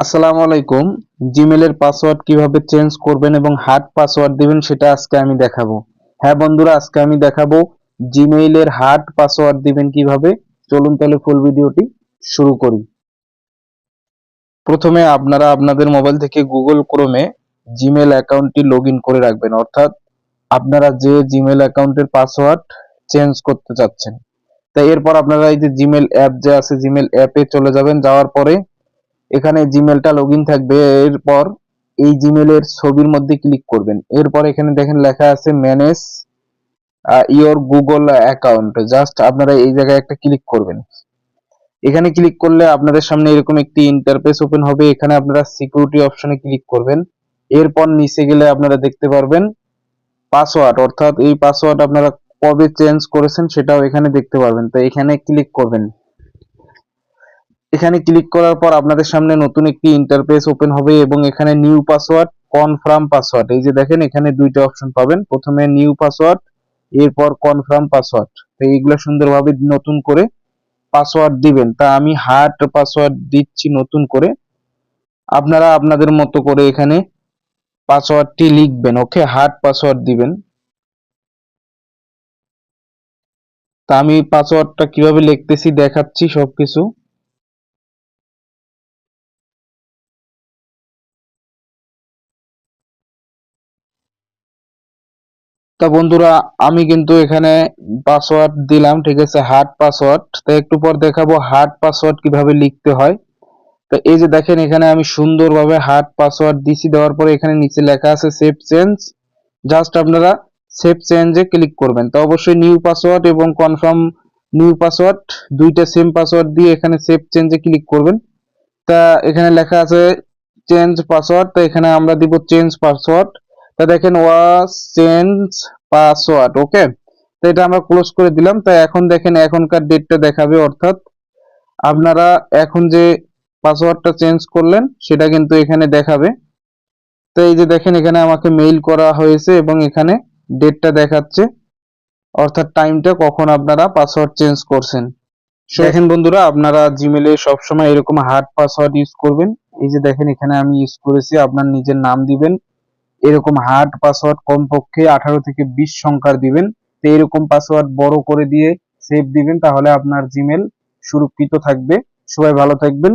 আসসালামু আলাইকুম। জিমেলের পাসওয়ার্ড কীভাবে চেঞ্জ করবেন এবং হার্ড পাসওয়ার্ড দিবেন সেটা আজকে আমি দেখাবো। হ্যাঁ বন্ধুরা, আজকে আমি দেখাবো জিমেইলের হার্ড পাসওয়ার্ড দিবেন কীভাবে। চলুন তাহলে ফুল ভিডিওটি শুরু করি। প্রথমে আপনারা আপনাদের মোবাইল থেকে গুগল ক্রোমে জিমেল অ্যাকাউন্টটি লগ করে রাখবেন। অর্থাৎ আপনারা যে জিমেল অ্যাকাউন্টের পাসওয়ার্ড চেঞ্জ করতে চাচ্ছেন। তাই এরপর আপনারা এই যে জিমেল অ্যাপ যে আছে জিমেল অ্যাপে চলে যাবেন। যাওয়ার পরে এখানে জিমেলটা লগ থাকবে। এরপর এই জিমেলের ছবির মধ্যে ক্লিক করবেন। এরপর এখানে দেখেন লেখা আছে manage your Google account just আপনারা এই জায়গায় একটা ক্লিক করবেন। এখানে ক্লিক করলে আপনাদের সামনে এরকম একটি ইন্টারফেস ওপেন হবে। এখানে আপনারা সিকিউরিটি অপশনে ক্লিক করবেন। এরপর নিচে গেলে আপনারা দেখতে পারবেন পাসওয়ার্ড অর্থাৎ এই পাসওয়ার্ড আপনারা কবে চেঞ্জ করেছেন সেটাও এখানে দেখতে পারবেন। তো এখানে ক্লিক করবেন। এখানে ক্লিক করার পর আপনাদের সামনে নতুন একটি ইন্টারফেস ওপেন হবে এবং এখানে নিউ পাসওয়ার্ড কনফার্ম পাসওয়ার্ড এই যে দেখেন, এখানে দুইটা অপশন পাবেন। প্রথমে নিউ পাসওয়ার্ড এরপর কনফার্ম পাসওয়ার্ড তো এইগুলো সুন্দরভাবে নতুন করে পাসওয়ার্ড দিবেন। তা আমি হার্ড পাসওয়ার্ড দিচ্ছি নতুন করে। আপনারা আপনাদের মতো করে এখানে পাসওয়ার্ডটি লিখবেন ওকে হার্ড পাসওয়ার্ড দিবেন। তা আমি পাসওয়ার্ডটা কীভাবে লিখতেছি দেখাচ্ছি সবকিছু। তা বন্ধুরা, আমি কিন্তু এখানে পাসওয়ার্ড দিলাম, ঠিক আছে? হার্ড পাসওয়ার্ড তো একটু পর দেখাবো হার্ড পাসওয়ার্ড কীভাবে লিখতে হয়। তো এই যে দেখেন, এখানে আমি সুন্দরভাবে হার্ড পাসওয়ার্ড দিছি, দেওয়ার পরে এখানে নিচে লেখা আছে সেভ চেঞ্জ জাস্ট আপনারা সেভ চেঞ্জে ক্লিক করবেন। তো অবশ্যই নিউ পাসওয়ার্ড এবং কনফার্ম নিউ পাসওয়ার্ড দুইটা সেম পাসওয়ার্ড দিয়ে এখানে সেভ চেঞ্জে ক্লিক করবেন। তা এখানে লেখা আছে চেঞ্জ পাসওয়ার্ড তো এখানে আমরা দিব চেঞ্জ পাসওয়ার্ড তা দেখেন ওয়াজ চেঞ্জ পাসওয়ার্ড ওকে? তো এটা আমরা ক্লোজ করে দিলাম। তো এখন দেখেন এখনকার ডেটটা দেখাবে অর্থাৎ আপনারা এখন যে পাসওয়ার্ডটা চেঞ্জ করলেন সেটা কিন্তু এখানে দেখাবে। তো এই যে দেখেন এখানে আমাকে মেইল করা হয়েছে এবং এখানে ডেটটা দেখাচ্ছে। অর্থাৎ টাইমটা কখন আপনারা পাসওয়ার্ড চেঞ্জ করছেন। দেখেন বন্ধুরা আপনারা জিমেলে সবসময় এরকম হার্ড পাসওয়ার্ড ইউজ করবেন। এই যে দেখেন এখানে আমি ইউজ করেছি আপনার নিজের নাম দিবেন। এরকম হার্ড পাসওয়ার্ড কমপক্ষে আঠারো থেকে বিশ সংখ্যার দিবেন। তো এরকম পাসওয়ার্ড বড় করে দিয়ে সেভ দিবেন, তাহলে আপনার জিমেল সুরক্ষিত থাকবে। সবাই ভালো থাকবেন।